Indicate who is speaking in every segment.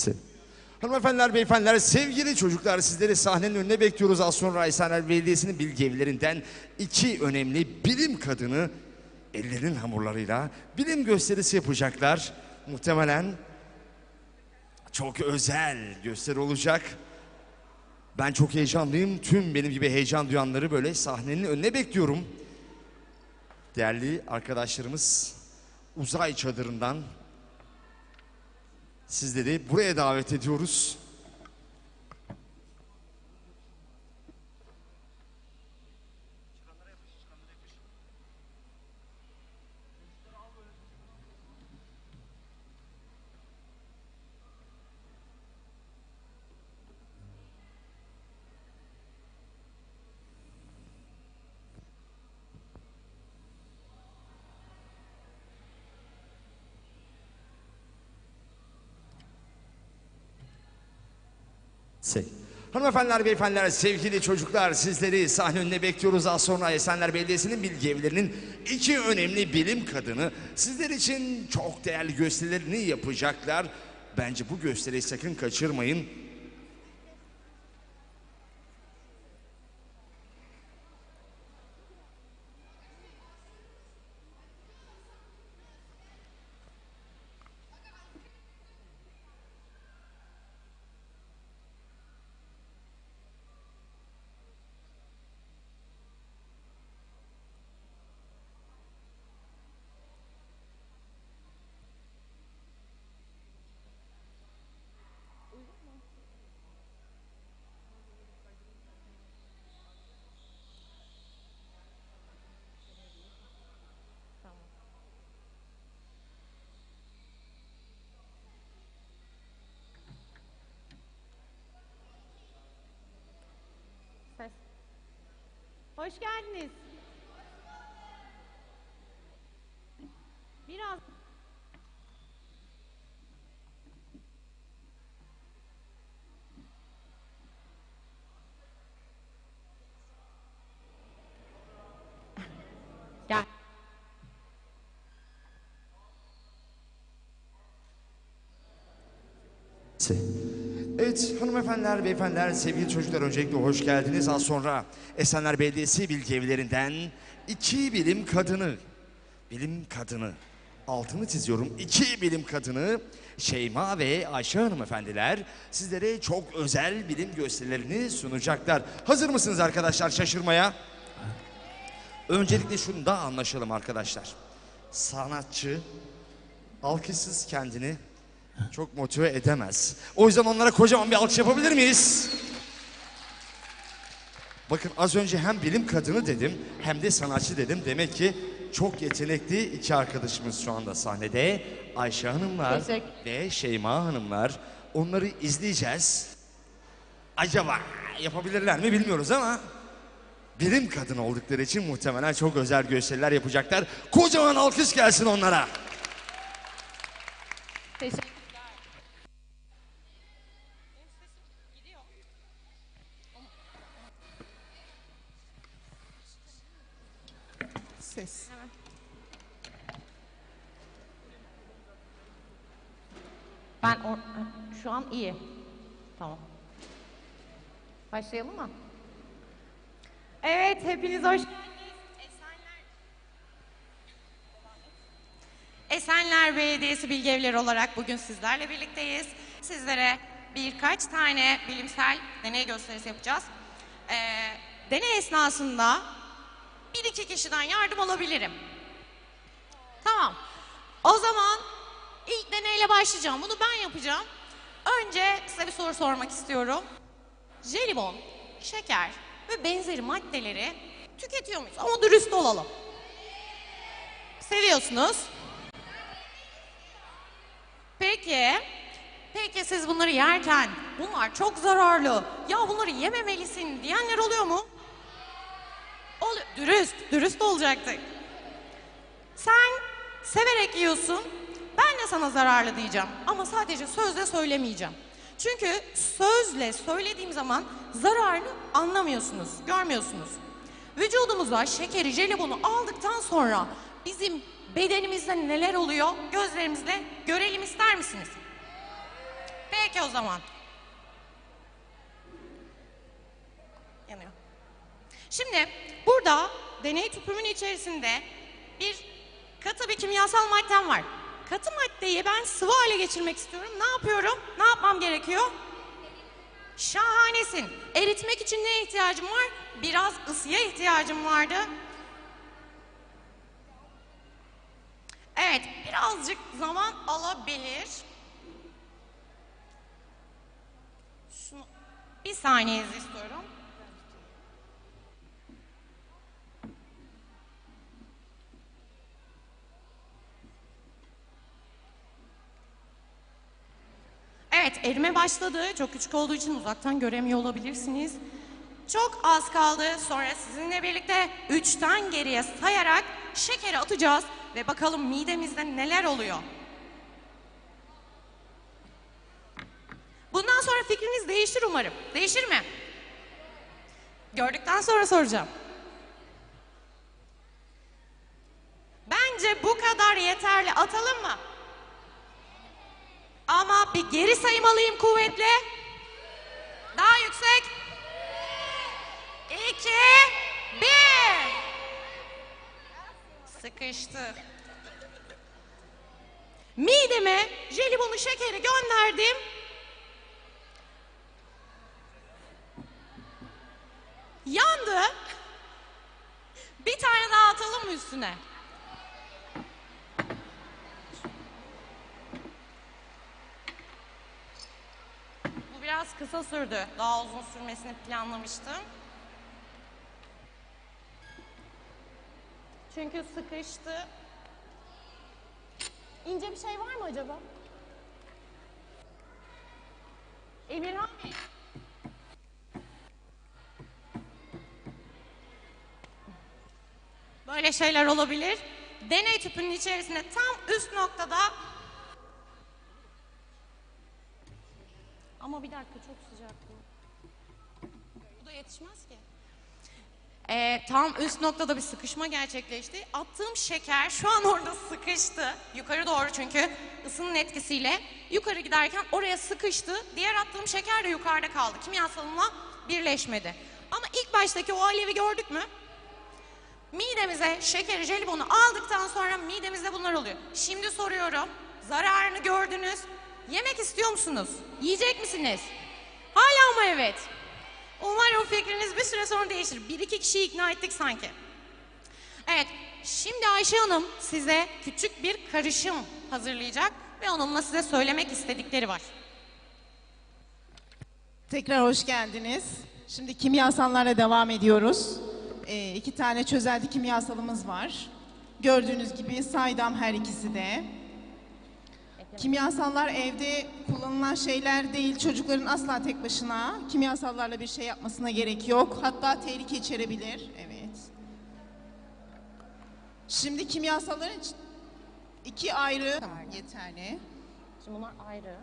Speaker 1: Se- Hanımefendiler, beyefendiler, sevgili çocuklar sizleri sahnenin önüne bekliyoruz. Az sonra Aysener Belediyesi'nin bilgi evlerinden iki önemli bilim kadını ellerinin hamurlarıyla bilim gösterisi yapacaklar. Muhtemelen çok özel gösteri olacak. Ben çok heyecanlıyım. Tüm benim gibi heyecan duyanları böyle sahnenin önüne bekliyorum. Değerli arkadaşlarımız uzay çadırından Sizleri buraya davet ediyoruz. Se- Hanımefendiler, beyefendiler, sevgili çocuklar sizleri sahne önüne bekliyoruz. Az sonra Esenler Belediyesi'nin bilgi evlerinin iki önemli bilim kadını sizler için çok değerli gösterilerini yapacaklar. Bence bu gösteriyi sakın kaçırmayın.
Speaker 2: Hoş geldiniz. Biraz Gel.
Speaker 1: Se- Evet hanımefendiler, beyefendiler, sevgili çocuklar öncelikle hoş geldiniz. Az sonra Esenler Belediyesi bilgi evlerinden iki bilim kadını, bilim kadını, altını çiziyorum, iki bilim kadını Şeyma ve Ayşe hanımefendiler sizlere çok özel bilim gösterilerini sunacaklar. Hazır mısınız arkadaşlar şaşırmaya? Öncelikle şunu da anlaşalım arkadaşlar. Sanatçı alkışsız kendini çok motive edemez. O yüzden onlara kocaman bir alkış yapabilir miyiz? Bakın az önce hem bilim kadını dedim hem de sanatçı dedim. Demek ki çok yetenekli iki arkadaşımız şu anda sahnede. Ayşe Hanımlar
Speaker 2: Teşekkür.
Speaker 1: ve Şeyma Hanımlar. Onları izleyeceğiz. Acaba yapabilirler mi bilmiyoruz ama bilim kadını oldukları için muhtemelen çok özel gösteriler yapacaklar. Kocaman alkış gelsin onlara.
Speaker 2: Teşekkür.
Speaker 3: Ses.
Speaker 2: Ben or- şu an iyi. Tamam. Başlayalım mı? Evet, hepiniz hoş
Speaker 3: Esenler Belediyesi Bilgi Evleri olarak bugün sizlerle birlikteyiz. Sizlere birkaç tane bilimsel deney gösterisi yapacağız. Ee, deney esnasında bir iki kişiden yardım alabilirim. Tamam. O zaman ilk deneyle başlayacağım. Bunu ben yapacağım. Önce size bir soru sormak istiyorum. Jelibon, şeker ve benzeri maddeleri tüketiyor muyuz? Ama dürüst olalım. Seviyorsunuz. Peki, peki siz bunları yerken bunlar çok zararlı, ya bunları yememelisin diyenler oluyor mu? Oluyor. Dürüst, dürüst olacaktık. Sen severek yiyorsun, ben de sana zararlı diyeceğim. Ama sadece sözle söylemeyeceğim. Çünkü sözle söylediğim zaman zararını anlamıyorsunuz, görmüyorsunuz. Vücudumuza şekeri, jelibonu aldıktan sonra bizim bedenimizde neler oluyor gözlerimizle görelim ister misiniz? Peki o zaman. Yanıyor. Şimdi burada deney tüpümün içerisinde bir katı bir kimyasal maddem var. Katı maddeyi ben sıvı hale geçirmek istiyorum. Ne yapıyorum? Ne yapmam gerekiyor? Şahanesin. Eritmek için neye ihtiyacım var? Biraz ısıya ihtiyacım vardı. Evet, birazcık zaman alabilir. Şunu bir saniyenizi istiyorum. Evet, erime başladı. Çok küçük olduğu için uzaktan göremiyor olabilirsiniz. Çok az kaldı. Sonra sizinle birlikte üçten geriye sayarak şekeri atacağız ve bakalım midemizde neler oluyor. Bundan sonra fikriniz değişir umarım. Değişir mi? Gördükten sonra soracağım. Bence bu kadar yeterli. Atalım mı? Ama bir geri sayım alayım kuvvetle. Daha yüksek. İki, bir. Sıkıştı. Mideme jelibonu şekeri gönderdim. Yandı. Bir tane daha atalım mı üstüne? Bu biraz kısa sürdü. Daha uzun sürmesini planlamıştım. Çünkü sıkıştı. İnce bir şey var mı acaba? Emirhan Bey. Böyle şeyler olabilir. Deney tüpünün içerisinde tam üst noktada Ama bir dakika çok sıcak bu. Bu da yetişmez ki. Ee, tam üst noktada bir sıkışma gerçekleşti. Attığım şeker şu an orada sıkıştı. Yukarı doğru çünkü ısının etkisiyle. Yukarı giderken oraya sıkıştı. Diğer attığım şeker de yukarıda kaldı. Kimyasalımla birleşmedi. Ama ilk baştaki o alevi gördük mü? Midemize şekeri, jelibonu aldıktan sonra midemizde bunlar oluyor. Şimdi soruyorum. Zararını gördünüz. Yemek istiyor musunuz? Yiyecek misiniz? Hala mı evet? Umarım fikriniz bir süre sonra değişir. Bir iki kişiyi ikna ettik sanki. Evet, şimdi Ayşe Hanım size küçük bir karışım hazırlayacak ve onunla size söylemek istedikleri var.
Speaker 4: Tekrar hoş geldiniz. Şimdi kimyasallarla devam ediyoruz. Ee, iki tane çözelti kimyasalımız var. Gördüğünüz gibi saydam her ikisi de. Kimyasallar evde kullanılan şeyler değil. Çocukların asla tek başına kimyasallarla bir şey yapmasına gerek yok. Hatta tehlike içerebilir. Evet. Şimdi kimyasalların iki ayrı tamam, yeterli.
Speaker 2: Şimdi bunlar ayrı.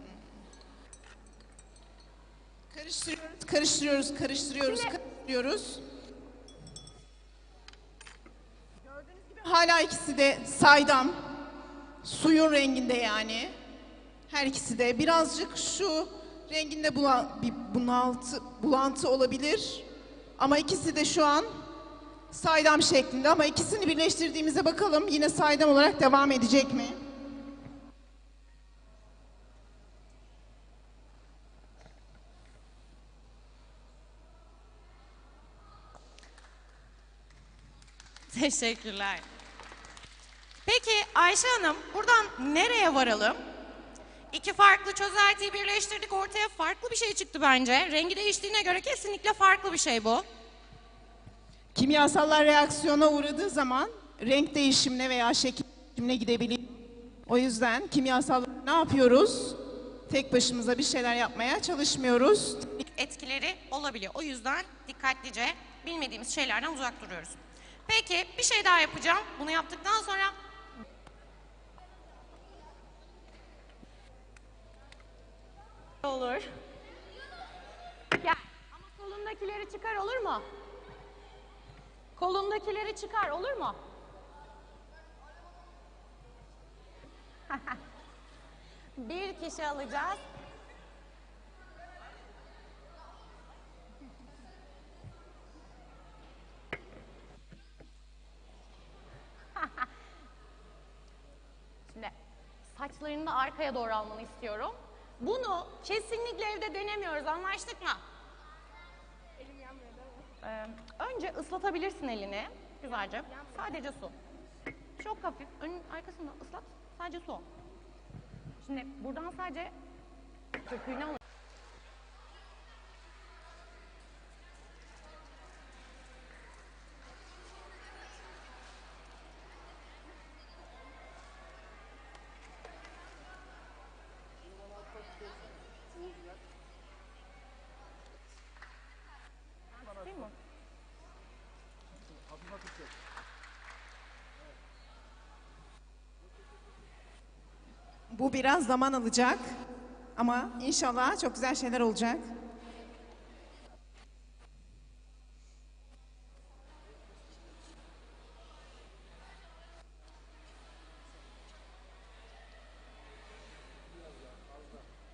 Speaker 4: Karıştırıyoruz, karıştırıyoruz, karıştırıyoruz, karıştırıyoruz. Gördüğünüz gibi hala ikisi de saydam. Suyun renginde yani. Her ikisi de birazcık şu renginde bula- bir bunaltı, bulantı olabilir. Ama ikisi de şu an saydam şeklinde ama ikisini birleştirdiğimizde bakalım yine saydam olarak devam edecek mi?
Speaker 3: Teşekkürler. Peki Ayşe Hanım buradan nereye varalım? İki farklı çözeltiyi birleştirdik ortaya farklı bir şey çıktı bence. Rengi değiştiğine göre kesinlikle farklı bir şey bu.
Speaker 4: Kimyasallar reaksiyona uğradığı zaman renk değişimine veya şekil değişimine gidebiliyor. O yüzden kimyasallar ne yapıyoruz? Tek başımıza bir şeyler yapmaya çalışmıyoruz.
Speaker 3: Etkileri olabiliyor. O yüzden dikkatlice bilmediğimiz şeylerden uzak duruyoruz. Peki bir şey daha yapacağım. Bunu yaptıktan sonra Olur. Gel. Ama kolundakileri çıkar olur mu? Kolundakileri çıkar olur mu? Bir kişi alacağız.
Speaker 2: Şimdi saçlarını da arkaya doğru almanı istiyorum. Bunu kesinlikle evde denemiyoruz. Anlaştık mı? Elim yanmıyor önce ıslatabilirsin elini. Güzelce. Sadece su. Çok hafif. Önün arkasını ıslat. Sadece su. Şimdi buradan sadece köpüğünü al.
Speaker 4: Bu biraz zaman alacak ama inşallah çok güzel şeyler olacak.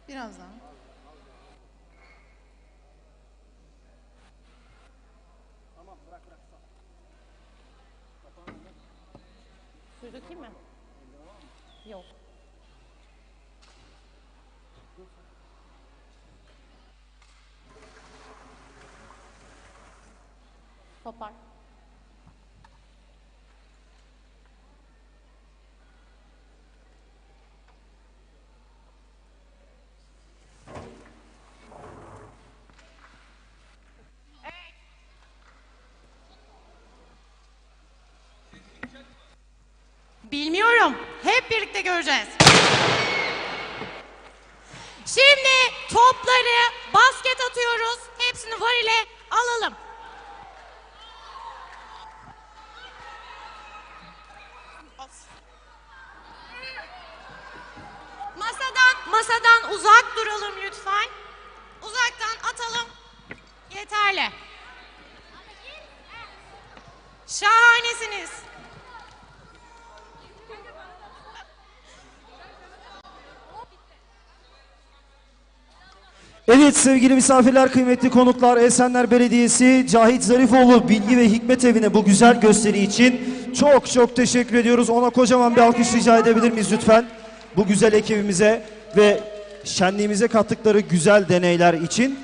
Speaker 4: Biraz daha.
Speaker 2: Suyu dökeyim mi? Yok. Topar.
Speaker 3: Bilmiyorum. Hep birlikte göreceğiz. Şimdi topları basket atıyoruz. Hepsini var ile alalım. Masadan masadan uzak duralım lütfen. Uzaktan atalım. Yeterli. Şahanesiniz.
Speaker 5: Evet sevgili misafirler, kıymetli konuklar, Esenler Belediyesi Cahit Zarifoğlu Bilgi ve Hikmet Evi'ne bu güzel gösteri için çok çok teşekkür ediyoruz. Ona kocaman bir alkış rica edebilir miyiz lütfen? Bu güzel ekibimize ve şenliğimize kattıkları güzel deneyler için.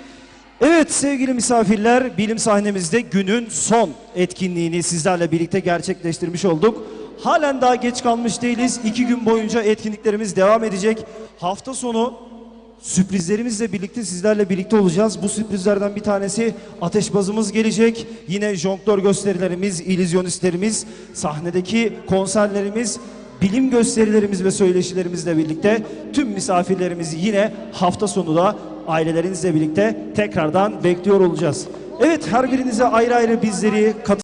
Speaker 5: Evet sevgili misafirler, bilim sahnemizde günün son etkinliğini sizlerle birlikte gerçekleştirmiş olduk. Halen daha geç kalmış değiliz. İki gün boyunca etkinliklerimiz devam edecek. Hafta sonu Sürprizlerimizle birlikte sizlerle birlikte olacağız. Bu sürprizlerden bir tanesi ateşbazımız gelecek. Yine jonglör gösterilerimiz, illüzyonistlerimiz, sahnedeki konserlerimiz, bilim gösterilerimiz ve söyleşilerimizle birlikte tüm misafirlerimizi yine hafta sonu da ailelerinizle birlikte tekrardan bekliyor olacağız. Evet her birinize ayrı ayrı bizleri katı